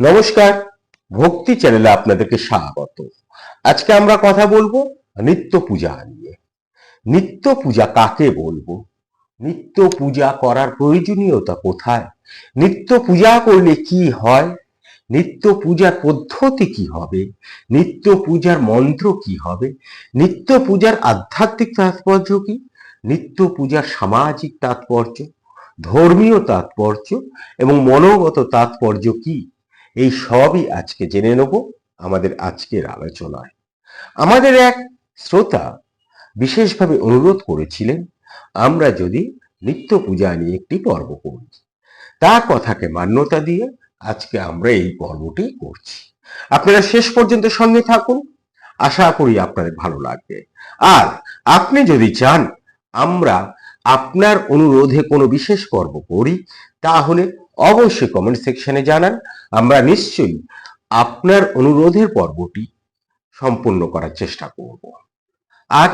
নমস্কার, ভক্তি চ্যানেলে আপনাদেরকে স্বাগত। আজকে আমরা কথা বলব নিত্য পূজা নিয়ে। নিত্য পূজা কাকে বলব? নিত্য পূজা করার প্রয়োজনীয়তা কোথায়? নিত্য পূজা করলে কি হয়? নিত্য পূজার পদ্ধতি কি হবে? নিত্য পূজার মন্ত্র কি হবে? নিত্য পূজার আধ্যাত্মিক তাৎপর্য কি? নিত্য পূজার সামাজিক তাৎপর্য, ধর্মীয় তাৎপর্য এবং মনোগত তাৎপর্য কি? এই সবই আজকে জেনে নেব আমাদের আজকের আলোচনায়। আমাদের এক শ্রোতা বিশেষভাবে অনুরোধ করেছিলেন, আমরা যদি নিত্য পূজা নিয়ে একটি পর্ব করি। তার কথাকে মান্যতা দিয়ে আজকে আমরা এই পর্বটি করছি। আপনারা শেষ পর্যন্ত সঙ্গে থাকুন, আশা করি আপনাদের ভালো লাগবে। আর আপনি যদি চান আমরা আপনার অনুরোধে কোনো বিশেষ পর্ব করি, তাহলে অবশ্যই কমেন্ট সেকশনে জানান। আমরা নিশ্চয়ই আপনার অনুরোধের পর্বটি সম্পূর্ণ করার চেষ্টা করব। আর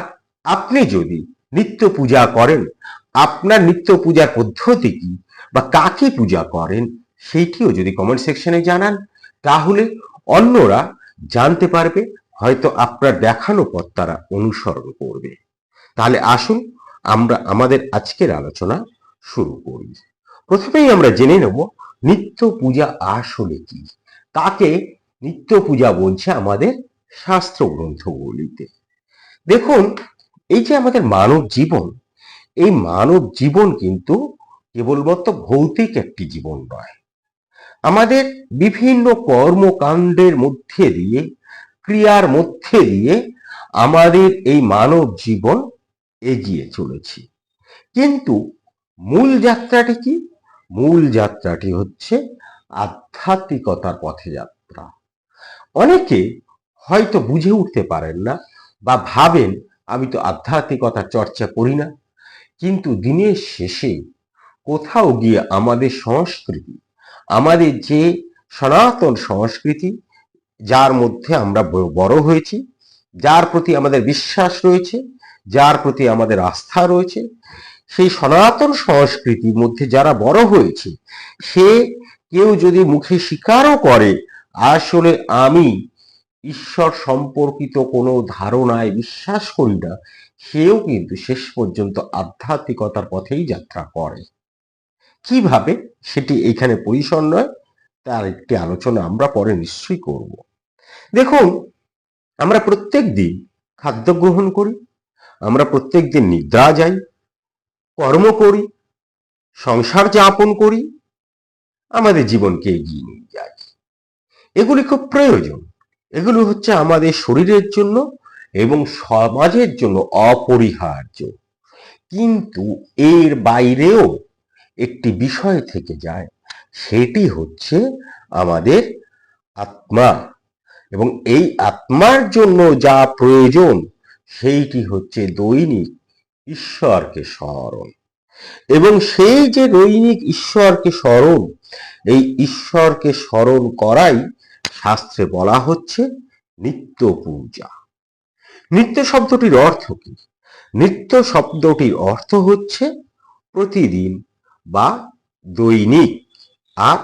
আপনি যদি নিত্য পূজা করেন, আপনার নিত্য পূজার পদ্ধতি কি বা কাকে পূজা করেন, সেইটিও যদি কমেন্ট সেকশনে জানান, তাহলে অন্যরা জানতে পারবে, হয়তো আপনার দেখানো পথ তারা অনুসরণ করবে। তাহলে আসুন, আমরা আমাদের আজকের আলোচনা শুরু করি। প্রথমেই আমরা জেনে নেব নিত্য পূজা আসলে কি। তাকে নিত্য পূজা বলছে আমাদের শাস্ত্র গ্রন্থগুলিতে দেখুন, এই যে আমাদের মানব জীবন, এই মানব জীবন কিন্তু কেবলমাত্র ভৌতিক একটি জীবন নয়। আমাদের বিভিন্ন কর্মকাণ্ডের মধ্যে দিয়ে, ক্রিয়ার মধ্যে দিয়ে আমাদের এই মানব জীবন এগিয়ে চলেছি। কিন্তু মূল যাত্রাটি কি? মূল যাত্রাটি হচ্ছে আধ্যাত্মিকতার পথে যাত্রা। অনেকে হয়তো বুঝে উঠতে পারেন না বা ভাবেন, আমি তো আধ্যাত্মিকতার চর্চা করি না। কিন্তু দিনের শেষে কোথাও গিয়ে আমাদের সংস্কৃতি, আমাদের যে সনাতন সংস্কৃতি, যার মধ্যে আমরা বড় হয়েছি, যার প্রতি আমাদের বিশ্বাস রয়েছে, যার প্রতি আমাদের আস্থা রয়েছে সেই সনাতন সংস্কৃতির মধ্যে যারা বড় হয়েছে, সে কেউ যদি মুখে স্বীকারও করে, আসলে আমি ঈশ্বর সম্পর্কিত কোনো ধারণায় বিশ্বাস করি না, সেও কিন্তু শেষ পর্যন্ত আধ্যাত্মিকতার পথেই যাত্রা করে। কীভাবে? সেটি এখানে পরিসর নয়, তার একটি আলোচনা আমরা পরে নিশ্চয়ই করব। দেখুন, আমরা প্রত্যেক দিন খাদ্য গ্রহণ করি, আমরা প্রত্যেক দিন নিদ্রা যাই কর্ম করি, সংসার যাপন করি, আমাদের জীবনকে এগিয়ে নিয়ে যাই। এগুলি খুব প্রয়োজন। এগুলো হচ্ছে আমাদের শরীরের জন্য এবং সমাজের জন্য অপরিহার্য। কিন্তু এর বাইরেও একটি বিষয় থেকে যায়, সেটি হচ্ছে আমাদের আত্মা। এবং এই আত্মার জন্য যা প্রয়োজন, সেইটি হচ্ছে দৈনিক ঈশ্বরকে স্মরণ। এবং সেই যে দৈনিক ঈশ্বরকে স্মরণ, এই ঈশ্বরকে স্মরণ করাই শাস্ত্রে বলা হচ্ছে নিত্য পূজা নিত্য শব্দটির অর্থ কি? নিত্য শব্দটির অর্থ হচ্ছে প্রতিদিন বা দৈনিক আর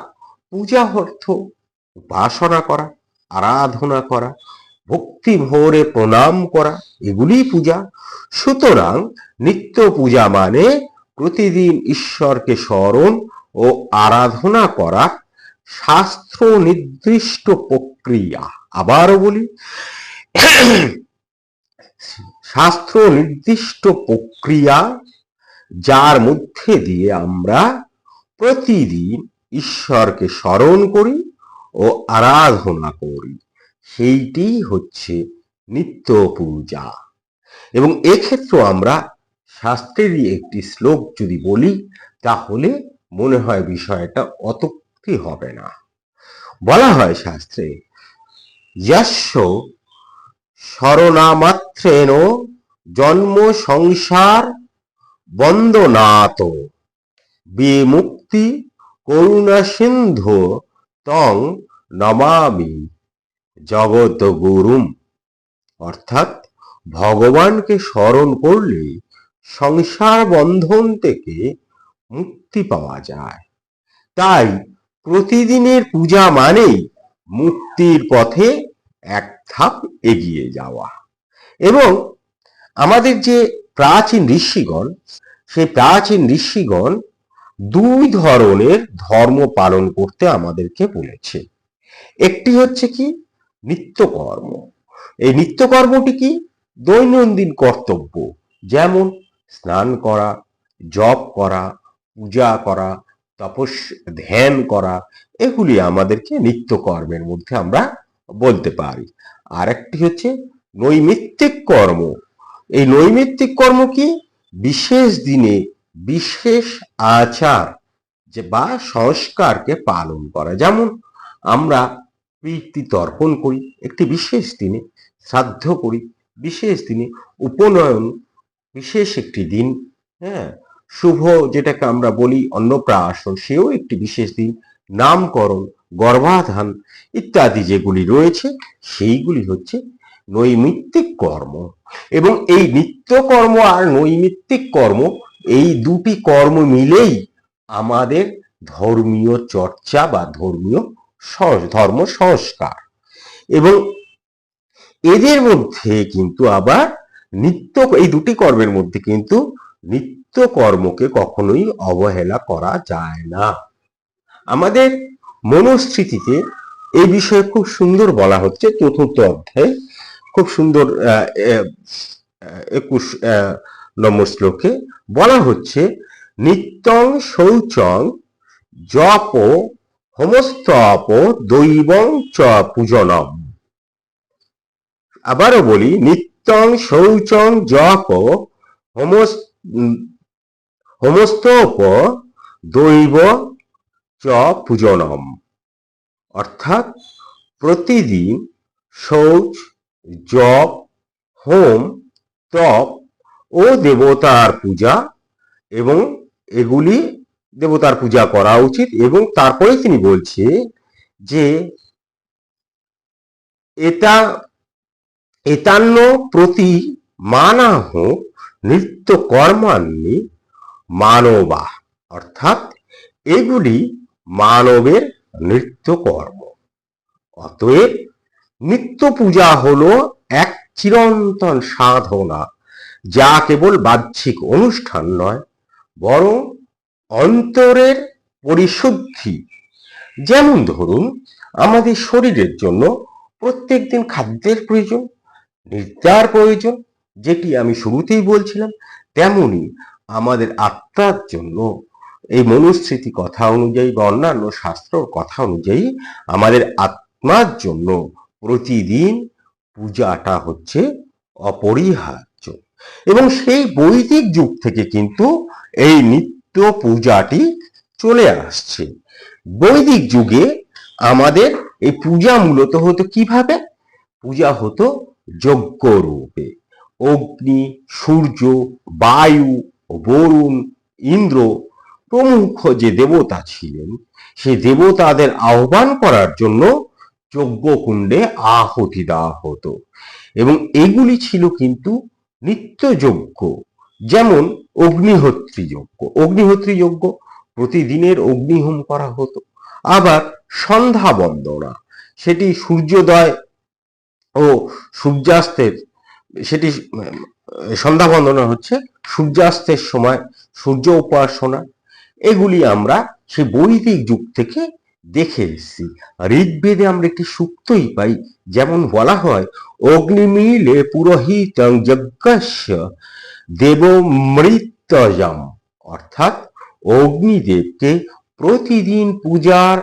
পূজা অর্থ উপাসনা করা, আরাধনা করা ভক্তি ভোরে প্রণাম করা, এগুলি পূজা। সুতরাং নিত্য পূজা মানে প্রতিদিন ঈশ্বরকে স্মরণ ও আরাধনা করা, শাস্ত্র নির্দিষ্ট প্রক্রিয়া। আবারও বলি, শাস্ত্র নির্দিষ্ট প্রক্রিয়া যার মধ্যে দিয়ে আমরা প্রতিদিন ঈশ্বরকে স্মরণ করি ও আরাধনা করি। সেইটি হচ্ছে নিত্য পূজা। এবং এক্ষেত্রে আমরা শাস্ত্রেরই একটি শ্লোক যদি বলি, তাহলে মনে হয় বিষয়টা অতক্তি হবে না। বলা হয় শাস্ত্রে যস্য শরণামাত্রেণ জন্ম সংসার বন্দনাত বিমুক্তি করুণা সিন্ধু তং নমামি। জগত গুরুম। অর্থাৎ ভগবানকে স্মরণ করলে সংসার বন্ধন থেকে মুক্তি পাওয়া যায়। তাই প্রতিদিনের পূজা মানেই মুক্তির পথে এক ধাপ এগিয়ে যাওয়া। এবং আমাদের যে প্রাচীন ঋষিগণ, সেই প্রাচীন ঋষিগণ দুই ধরনের ধর্ম পালন করতে আমাদেরকে বলেছে। একটি হচ্ছে কি? নিত্যকর্ম। এই নিত্যকর্মটি কি? দৈনন্দিন কর্তব্য। যেমন স্নান করা, জপ করা, পূজা করা, তপস, ধ্যান করা, এগুলি আমাদেরকে নিত্যকর্মের মধ্যে আমরা বলতে পারি। আর একটি হচ্ছে নৈমিত্তিক কর্ম। এই নৈমিত্তিক কর্ম কি? বিশেষ দিনে বিশেষ আচার যে বা সংস্কারকে পালন করা। যেমন আমরা প্রীতি তর্পণ করি, একটি বিশেষ দিনে শ্রাদ্ধ করি, বিশেষ দিনে উপনয়ন, বিশেষ একটি দিন হ্যাঁ? শুভ যেটাকে আমরা বলি অন্নপ্রাশন, সেও একটি বিশেষ দিন, নামকরণ, গর্ভাধান ইত্যাদি যেগুলি রয়েছে, সেইগুলি হচ্ছে নৈমিত্তিক কর্ম। এবং এই নিত্যকর্ম আর নৈমিত্তিক কর্ম, এই দুটি কর্ম মিলেই আমাদের ধর্মীয় চর্চা বা ধর্মীয় ধর্ম সংস্কার। এবং এদের মধ্যে কিন্তু আবার নিত্য, এই দুটি কর্মের মধ্যে কিন্তু নিত্য কর্মকে কখনোই অবহেলা করা যায় না। আমাদের মনোস্মৃতিতে এই বিষয়ে খুব সুন্দর বলা হচ্ছে, চতুর্থ অধ্যায়, খুব সুন্দর একুশ নম্বর শ্লোকে বলা হচ্ছে, নিত্যং শৌচং জপ হোমস্তপ দৈবং চ পূজনম। আবারও বলি নিত্যং শৌচং জপ উম, হোমস্তপ দৈব চ পূজনম। অর্থাৎ প্রতিদিন শৌচ জপ হোম তপ ও দেবতার পূজা এবং এগুলি দেবতার পূজা করা উচিত এবং তারপরে তিনি বলছে যে এটা এতান্ন প্রতি মানাহ নৃত্য কর্মান্নি মানবা। অর্থাৎ এগুলি মানবের নৃত্য কর্ম অতএব নিত্য পূজা হলো এক চিরন্তন সাধনা, যা কেবল বাহ্যিক অনুষ্ঠান নয়, বরং অন্তরের পরিশুদ্ধি। যেমন ধরুন, আমাদের শরীরের জন্য প্রত্যেকদিন খাদ্যের প্রয়োজন, নিদ্রার প্রয়োজন, যেটি আমি শুরুতেই বলছিলাম, তেমনি আমাদের আত্মার জন্য এই মনুস্মৃতি কথা অনুযায়ী বা অন্যান্য শাস্ত্রর কথা অনুযায়ী আমাদের আত্মার জন্য প্রতিদিন পূজাটা হচ্ছে অপরিহার্য। এবং সেই বৈদিক যুগ থেকে কিন্তু এই নিত্য পূজাটি চলে আসছে। বৈদিক যুগে আমাদের এই পূজা মূলত হতো কীভাবে? পূজা হতো যজ্ঞ রূপে। অগ্নি, সূর্য, বায়ু, বরুণ, ইন্দ্র প্রমুখ যে দেবতা ছিলেন সেই দেবতাদের আহ্বান করার জন্য যজ্ঞকুণ্ডে আহতি দেওয়া হতো। এবং এগুলি ছিল কিন্তু নিত্যযজ্ঞ যেমন অগ্নিহোত্রী যজ্ঞ। অগ্নিহোত্রী যজ্ঞ প্রতিদিনের অগ্নিহোম করা হতো। আবার সন্ধ্যা বন্দনা, সেটি সূর্যোদয় ও সূর্যাস্তের, সেটি সন্ধ্যা বন্দনা হচ্ছে সূর্যাস্তের সময়, সূর্য উপাসনা। এগুলি আমরা সেই বৈদিক যুগ থেকে দেখে এসেছি। ঋগ্বেদে আমরা একটি সুক্তই পাই, যেমন বলা হয়, অগ্নিমিলে পুরোহিত যজ্ঞস্য দেবমৃত্যজম অর্থাৎ অগ্নিদেবকে প্রতিদিন পূজার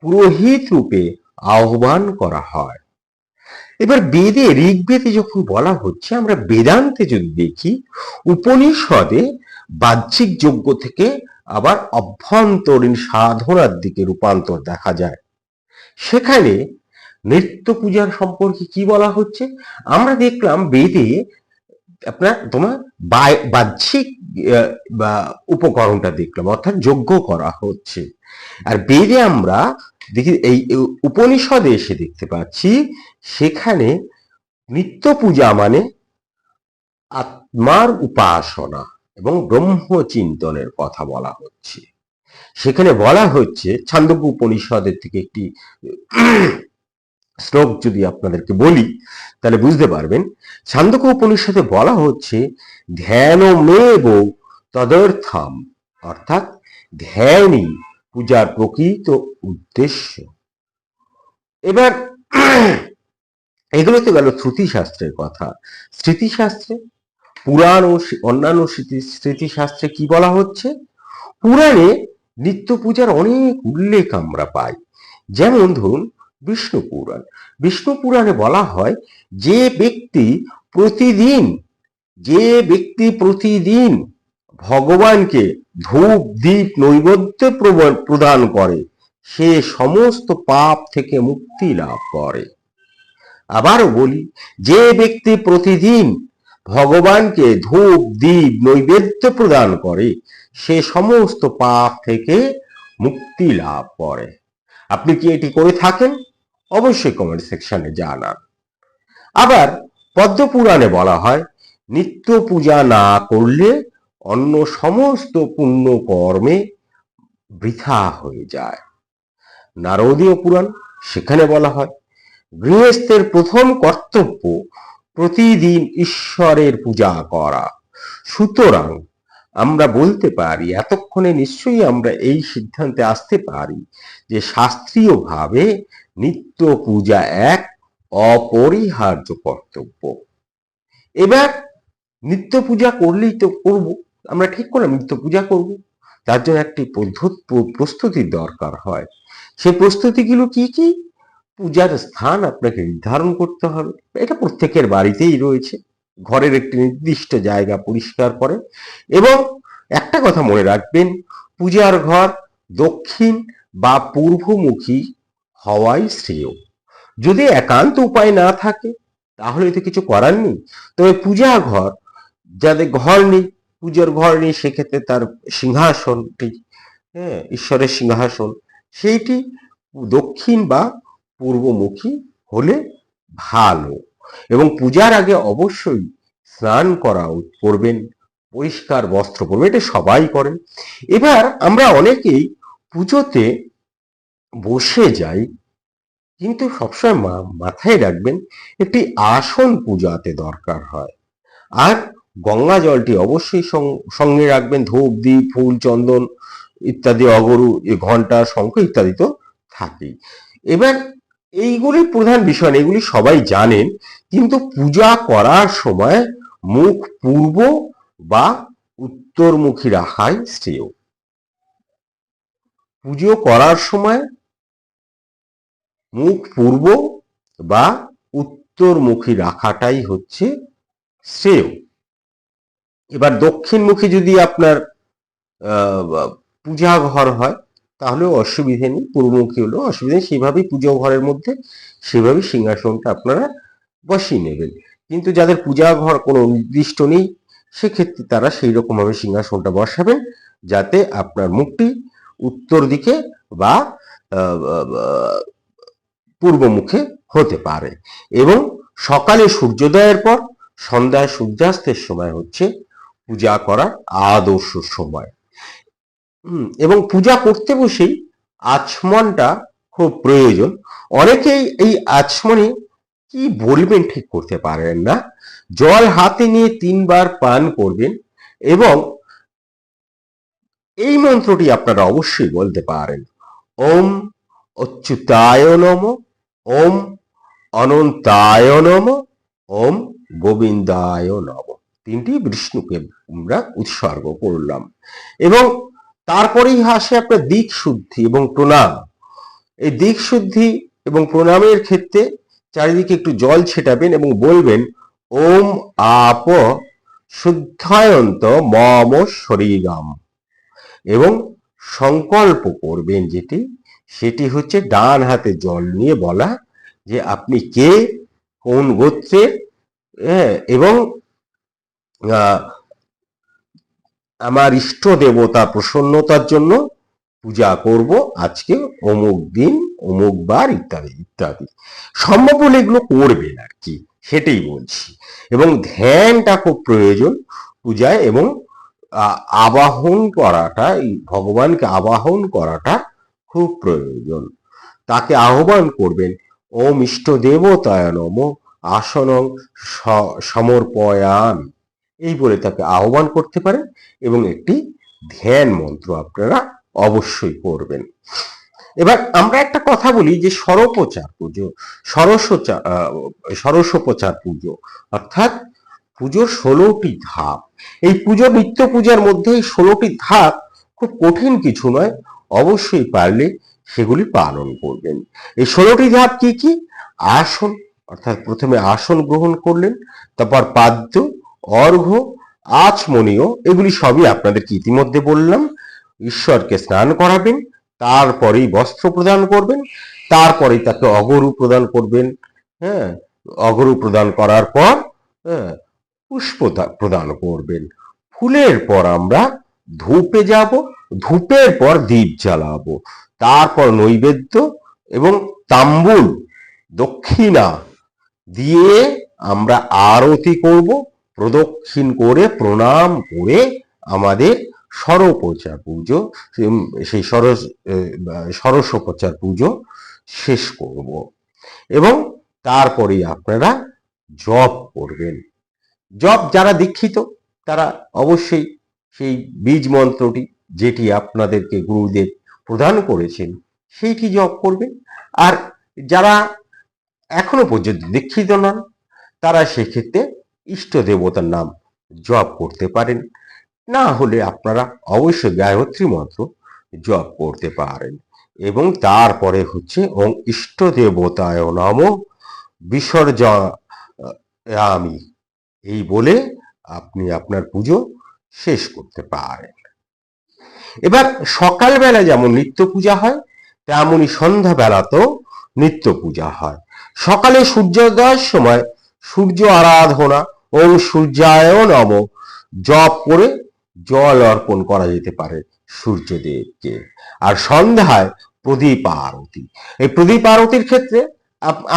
পুরোহিত রূপে আহ্বান করা হয়। এবার বেদে, ঋগ্বেদে যখন বলা হচ্ছে, আমরা বেদান্তে যদি দেখি, উপনিষদে বাহ্যিক যজ্ঞ থেকে আবার অভ্যন্তরীণ সাধনার দিকে রূপান্তর দেখা যায়। সেখানে নৃত্য পূজার সম্পর্কে কি বলা হচ্ছে? আমরা দেখলাম বেদে আপনার তোমার বাহ্যিক বা উপকরণটা দেখলাম, অর্থাৎ যজ্ঞ করা হচ্ছে। আর বেদে আমরা দেখি, এই উপনিষদে এসে দেখতে পাচ্ছি, সেখানে নিত্য পূজা মানে আত্মার উপাসনা এবং ব্রহ্ম চিন্তনের কথা বলা হচ্ছে। সেখানে বলা হচ্ছে ছান্দব্য উপনিষদের থেকে একটি শ্লোক যদি আপনাদেরকে বলি, তাহলে বুঝতে পারবেন। ছান্দক উপনিষদে বলা হচ্ছে ধ্যান মেব তদর্থম, অর্থাৎ ধ্যানই পূজার প্রকৃত উদ্দেশ্য। এবার, এগুলো তো গেল শ্রুতিশাস্ত্রের কথা। স্মৃতিশাস্ত্রে, পুরাণ ও অন্যান্য স্মৃতি, স্মৃতিশাস্ত্রে কি বলা হচ্ছে? পুরাণে নিত্য পূজার অনেক উল্লেখ আমরা পাই। যেমন ধরুন বিষ্ণু পুরাণ। বিষ্ণু পুরাণে বলা হয়, যে ব্যক্তি প্রতিদিন, যে ব্যক্তি প্রতিদিন ভগবানকে ধূপ, দীপ, নৈবেদ্য প্রদান করে, সে সমস্ত পাপ থেকে মুক্তি লাভ করে। আবারও বলি, যে ব্যক্তি প্রতিদিন ভগবানকে ধূপ, দীপ, নৈবেদ্য প্রদান করে, সে সমস্ত পাপ থেকে মুক্তি লাভ করে। আপনি কি এটি করে থাকেন? অবশ্যই কমেন্ট সেকশনে জানান। আবার পদ্মপুরাণে বলা হয়, নিত্য পূজা না করলে অন্য সমস্ত পুণ্য কর্মে বৃথা হয়ে যায়। নারদীয় পুরাণ সেখানে বলা হয়, গৃহস্থের প্রথম কর্তব্য প্রতিদিন ঈশ্বরের পূজা করা। সুতরাং আমরা বলতে পারি, এতক্ষণে নিশ্চয়ই আমরা এই সিদ্ধান্তে আসতে পারি যে শাস্ত্রীয়ভাবে নিত্য পূজা এক অপরিহার্য কর্তব্য। এবার নিত্য পূজা করলেই তো করব, আমরা ঠিক করলাম নিত্য পূজা করব। তার জন্য একটি পদ্ধতি প্রস্তুতির দরকার হয়। সেই প্রস্তুতিগুলো কি কি? পূজার স্থান আপনাকে নির্ধারণ করতে হবে। এটা প্রত্যেকের বাড়িতেই রয়েছে। ঘরের একটি নির্দিষ্ট জায়গা পরিষ্কার করে এবং একটা কথা মনে রাখবেন, পূজার ঘর দক্ষিণ বা পূর্বমুখী হওয়াই শ্রেয়। যদি একান্ত উপায় না থাকে, তাহলে তো কিছু করার নেই। তবে পূজা ঘর, যাদের ঘর নেই, পুজোর ঘর নেই, সেক্ষেত্রে তার সিংহাসনটি হ্যাঁ ঈশ্বরের সিংহাসন। সেইটি দক্ষিণ বা পূর্বমুখী হলে ভালো। এবং পূজার আগে অবশ্যই স্নান করা করবেন, পরিষ্কার বস্ত্র পরবেন, এটা সবাই করেন। এবার আমরা অনেকেই পুজোতে বসে যাই, কিন্তু সবসময় মা- মাথায় রাখবেন একটি আসন পূজাতে দরকার হয়। আর গঙ্গা জলটি অবশ্যই সঙ্গে রাখবেন, ধূপ দ্বীপ ফুল, চন্দন ইত্যাদি, অগরু ঘণ্টা শঙ্খ ইত্যাদি তো থাকেই। এবার এইগুলি প্রধান বিষয় এগুলি সবাই জানেন, কিন্তু পূজা করার সময় মুখ পূর্ব বা উত্তরমুখী রাখাই শ্রেয়। পুজো করার সময় মুখ পূর্ব বা উত্তরমুখী রাখাটাই হচ্ছে শ্রেয়। এবার দক্ষিণমুখী যদি আপনার পূজা ঘর হয় তাহলেও অসুবিধে নেই, পূর্বমুখী হলেও অসুবিধা নেই সেভাবেই পুজো ঘরের মধ্যে সেভাবেই সিংহাসনটা আপনারা বসিয়ে নেবেন। কিন্তু যাদের পূজা ঘর কোনো নির্দিষ্ট নেই, সেক্ষেত্রে তারা সেই রকমভাবে সিংহাসনটা বসাবেন, যাতে আপনার মুখটি উত্তর দিকে বা আহ, আহ, পূর্ব মুখে হতে পারে। এবং সকালে সূর্যোদয়ের পর সন্ধ্যায় সূর্যাস্তের সময় হচ্ছে পূজা করার আদর্শ সময়। এবং পূজা করতে বসেই আচমনটা খুব প্রয়োজন। অনেকেই এই আচমনে কি বলবেন ঠিক করতে পারেন না। জল হাতে নিয়ে তিনবার পান করবেন এবং এই মন্ত্রটি আপনারা অবশ্যই বলতে পারেন। ওম অচ্যুতায় নম। ওম অনন্তায় নম, ওম গোবিন্দায় নম। তিনটি বিষ্ণুকে আমরা উৎসর্গ করলাম। এবং তারপরেই আসে আপনার দিক শুদ্ধি এবং প্রণাম। এই দিক শুদ্ধি এবং প্রণামের ক্ষেত্রে চারিদিকে একটু জল ছেটাবেন এবং বলবেন, ওম আপ শুদ্ধায়ন্ত মম শরীরম। এবং সংকল্প করবেন যেটি সেটি হচ্ছে ডান হাতে জল নিয়ে বলা যে আপনি কে কোন গোত্রের হ্যাঁ, এবং আমার ইষ্ট দেবতা প্রসন্নতার জন্য পূজা করব আজকে অমুক দিন অমুক বার ইত্যাদি ইত্যাদি। সম্ভব হলে এগুলো করবেন আর কি সেটাই বলছি। এবং ধ্যানটা খুব প্রয়োজন পূজায় এবং আবাহন করাটা ভগবানকে আবাহন করাটা খুব প্রয়োজন। তাকে আহ্বান করবেন ওম ইষ্ট দেবতায় নম, আসনং সমর্পয়ান। এই বলে তাকে আহ্বান করতে পারেন এবং একটি ধ্যান মন্ত্র আপনারা অবশ্যই করবেন। এবার আমরা একটা কথা বলি যে সরোপচার পুজো সরস্বচার সরস্বপচার পুজো, অর্থাৎ পুজোর ষোলোটি ধাপ। এই পুজো নিত্য পূজার মধ্যে এই ষোলোটি ধাপ খুব কঠিন কিছু নয় অবশ্যই পারলে সেগুলি পালন করবেন। এই ষোলোটি ধাপ কি কি? আসন, অর্থাৎ প্রথমে আসন গ্রহণ করলেন, তারপর পাদ্য, অর্ঘ্য, আচমনীয়, এগুলি সবই আপনাদেরকে ইতিমধ্যে বললাম। ঈশ্বরকে স্নান করাবেন, তারপরেই বস্ত্র প্রদান করবেন, তারপরেই তাকে অগরু প্রদান করবেন হ্যাঁ অগরু প্রদান করার পর হ্যাঁ পুষ্প প্রদান করবেন। ফুলের পর আমরা ধূপে যাব ধূপের পর দীপ জ্বালাবো। তারপর নৈবেদ্য এবং তাম্বুল দক্ষিণা দিয়ে আমরা আরতি করব। প্রদক্ষিণ করে, প্রণাম করে আমাদের সরোপচার পুজো সেই সরস সরস্বপচার পুজো শেষ করব। এবং তারপরেই আপনারা জপ করবেন। জপ যারা দীক্ষিত, তারা অবশ্যই সেই বীজ মন্ত্রটি যেটি আপনাদেরকে গুরুদেব প্রদান করেছেন সেইটি জপ করবেন আর যারা এখনও পর্যন্ত দীক্ষিত নন, তারা সেক্ষেত্রে ইষ্ট দেবতার নাম জপ করতে পারেন। না হলে আপনারা অবশ্যই গায়ত্রী মন্ত্র জপ করতে পারেন। এবং তারপরে হচ্ছে ওম ইষ্ট দেবতায় নম বিসর্জ আমি এই বলে আপনি আপনার পুজো শেষ করতে পারেন। এবার সকালবেলা যেমন নিত্য পূজা হয় তেমনই সন্ধ্যাবেলাতেও নিত্য পূজা হয়। সকালে সূর্যোদয়ের সময় সূর্য আরাধনা, ওম সূর্যায় নম, জপ করে জল অর্পণ করা যেতে পারে সূর্যদেবকে। আর সন্ধ্যায় প্রদীপ আরতি। এই প্রদীপ আরতির ক্ষেত্রে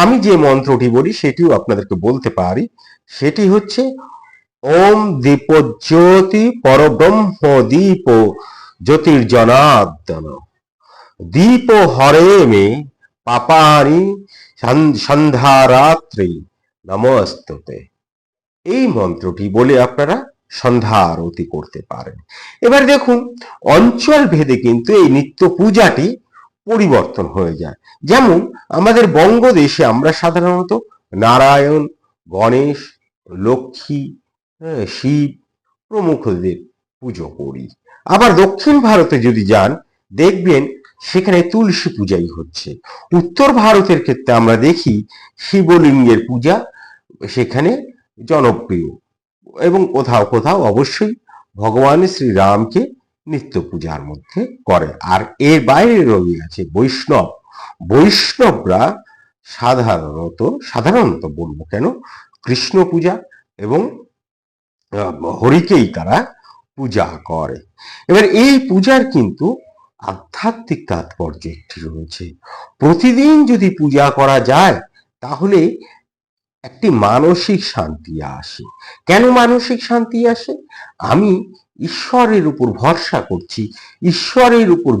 আমি যে মন্ত্রটি বলি, সেটিও আপনাদেরকে বলতে পারি। সেটি হচ্ছে, ওম দীপজ্যোতি পরব্রহ্ম দীপ জ্যোতির্জনার্দন। দীপ হরে মে পাপানি সন- সন্ধ্যারাত্রি। নমস্ততে। এই মন্ত্রটি বলে আপনারা সন্ধ্যা আরতি করতে পারেন। এবার দেখুন অঞ্চল ভেদে কিন্তু এই নিত্য পূজাটি পরিবর্তন হয়ে যায়। যেমন আমাদের বঙ্গদেশে আমরা সাধারণত নারায়ণ গণেশ লক্ষ্মী হ্যাঁ, শিব প্রমুখদের পুজো করি। আবার দক্ষিণ ভারতে যদি যান, দেখবেন সেখানে তুলসী পূজাই হচ্ছে। উত্তর ভারতের ক্ষেত্রে আমরা দেখি শিবলিঙ্গের পূজা সেখানে জনপ্রিয় এবং কোথাও কোথাও অবশ্যই ভগবান শ্রীরামকে নিত্য পূজার মধ্যে করে। আর এর বাইরে রবি আছে বৈষ্ণব। বৈষ্ণবরা সাধারণত সাধারণত বলব কেন, কৃষ্ণ পূজা এবং হরিকেই তারা পূজা করে। এবার এই পূজার কিন্তু আধ্যাত্মিক তাৎপর্য একটি রয়েছে। প্রতিদিন যদি পূজা করা যায়, তাহলে একটি মানসিক শান্তি আসে। কেন মানসিক শান্তি আসে? আমি ঈশ্বরের উপর ভরসা করছি, ঈশ্বরের উপর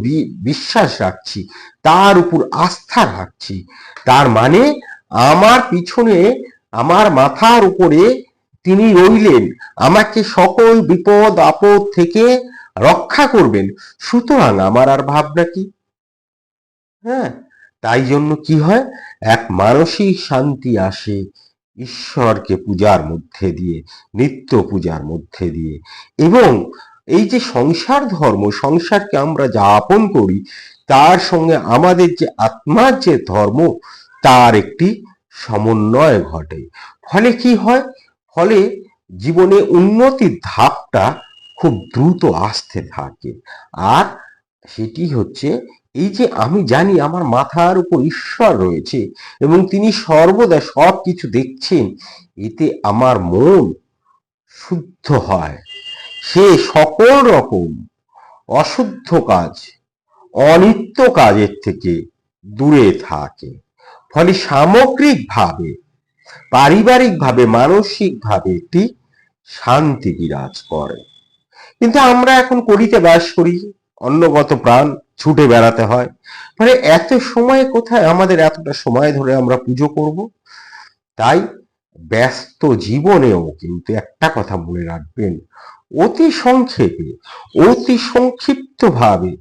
বিশ্বাস রাখছি, তার উপর আস্থা রাখছি। তার মানে আমার পিছনে, আমার মাথার উপরে তিনি রইলেন, আমাকে সকল বিপদ, আপদ থেকে রক্ষা করবেন। সুতরাং আমার আর ভাবনা কি? হ্যাঁ তাই জন্য কি হয়? এক মানসিক শান্তি আসে ঈশ্বরকে পূজার মধ্যে দিয়ে, নিত্য পূজার মধ্যে দিয়ে। এবং এই যে সংসার ধর্ম, সংসারকে আমরা যাপন করি, তার সঙ্গে আমাদের যে আত্মার যে ধর্ম, তার একটি সমন্বয় ঘটে। ফলে কি হয়? ফলে জীবনে উন্নতির ধাপটা খুব দ্রুত আসতে থাকে। আর সেটি হচ্ছে, এই যে আমি জানি আমার মাথার উপর ঈশ্বর রয়েছে এবং তিনি সর্বদা সব কিছু দেখছেন, এতে আমার মন শুদ্ধ হয়। সে সকল রকম অশুদ্ধ কাজ, অনিত্য কাজের থেকে দূরে থাকে। ফলে সামগ্রিকভাবে পারিবারিকভাবে, মানসিকভাবে একটি শান্তি বিরাজ করে। কিন্তু আমরা এখন করিতে বাস করি, অন্নগত প্রাণ ছুটে বেড়াতে হয়। মানে এত সময় কোথায়? আমাদের এতটা সময় ধরে আমরা পুজো করব। তাই ব্যস্ত জীবনেও কিন্তু একটা কথা মনে রাখবেন, অতি সংক্ষেপে, অতি সংক্ষিপ্ত ভাবে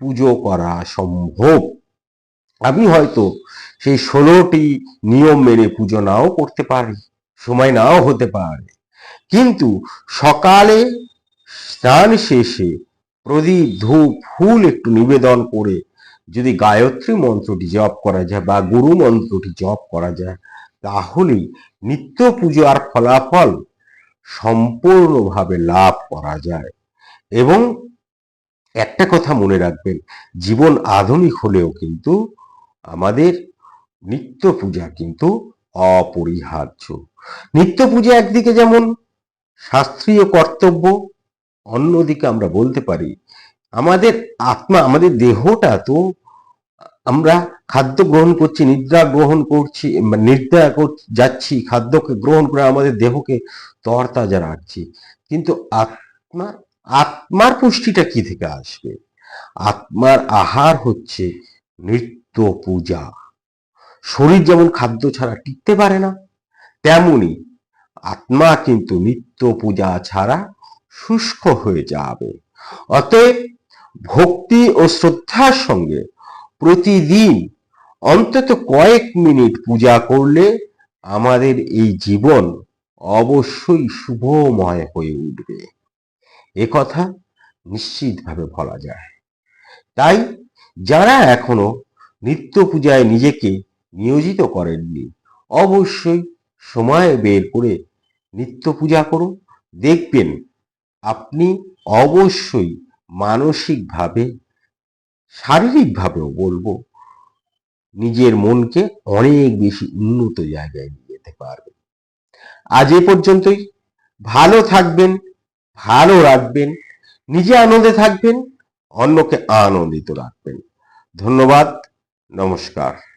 পুজো করা সম্ভব। আমি হয়তো সেই ষোলোটি নিয়ম মেনে পুজো নাও করতে পারি, সময় নাও হতে পারে। কিন্তু সকালে স্নান শেষে প্রদীপ, ধূপ, ফুল একটু নিবেদন করে যদি গায়ত্রী মন্ত্রটি জপ করা যায় বা গুরু মন্ত্রটি জপ করা যায় তাহলেই নিত্য পুজো আর ফলাফল সম্পূর্ণভাবে লাভ করা যায়। এবং একটা কথা মনে রাখবেন, জীবন আধুনিক হলেও কিন্তু আমাদের নিত্য পূজা কিন্তু অপরিহার্য। নিত্য পূজা একদিকে যেমন শাস্ত্রীয় কর্তব্য, অন্যদিকে আমরা বলতে পারি আমাদের আত্মা, আমাদের দেহটা তো আমরা খাদ্য গ্রহণ করছি, নিদ্রা গ্রহণ করছি নিদ্রা যাচ্ছি, খাদ্যকে গ্রহণ করে আমাদের দেহকে তরতাজা রাখছি। কিন্তু আত্মা, আত্মার পুষ্টিটা কি থেকে আসবে? আত্মার আহার হচ্ছে নিত্য পূজা শরীর যেমন খাদ্য ছাড়া টিকতে পারে না, তেমনি আত্মা কিন্তু নিত্য পূজা ছাড়া শুষ্ক হয়ে যাবে। অতএব ভক্তি ও শ্রদ্ধার সঙ্গে প্রতিদিন অন্তত কয়েক মিনিট পূজা করলে আমাদের এই জীবন অবশ্যই শুভময় হয়ে উঠবে। এ কথা নিশ্চিতভাবে বলা যায়। তাই যারা এখনও নিত্য পূজায় নিজেকে নিয়োজিত করেননি। অবশ্যই সময় বের করে নিত্য পূজা করুন দেখবেন আপনি অবশ্যই মানসিকভাবে, শারীরিকভাবেও বলব, নিজের মনকে অনেক বেশি উন্নত জায়গায় নিয়ে যেতে পারবেন। আজ এ পর্যন্তই। ভালো থাকবেন, ভালো রাখবেন, নিজে আনন্দে থাকবেন, অন্যকে আনন্দিত রাখবেন। ধন্যবাদ, নমস্কার।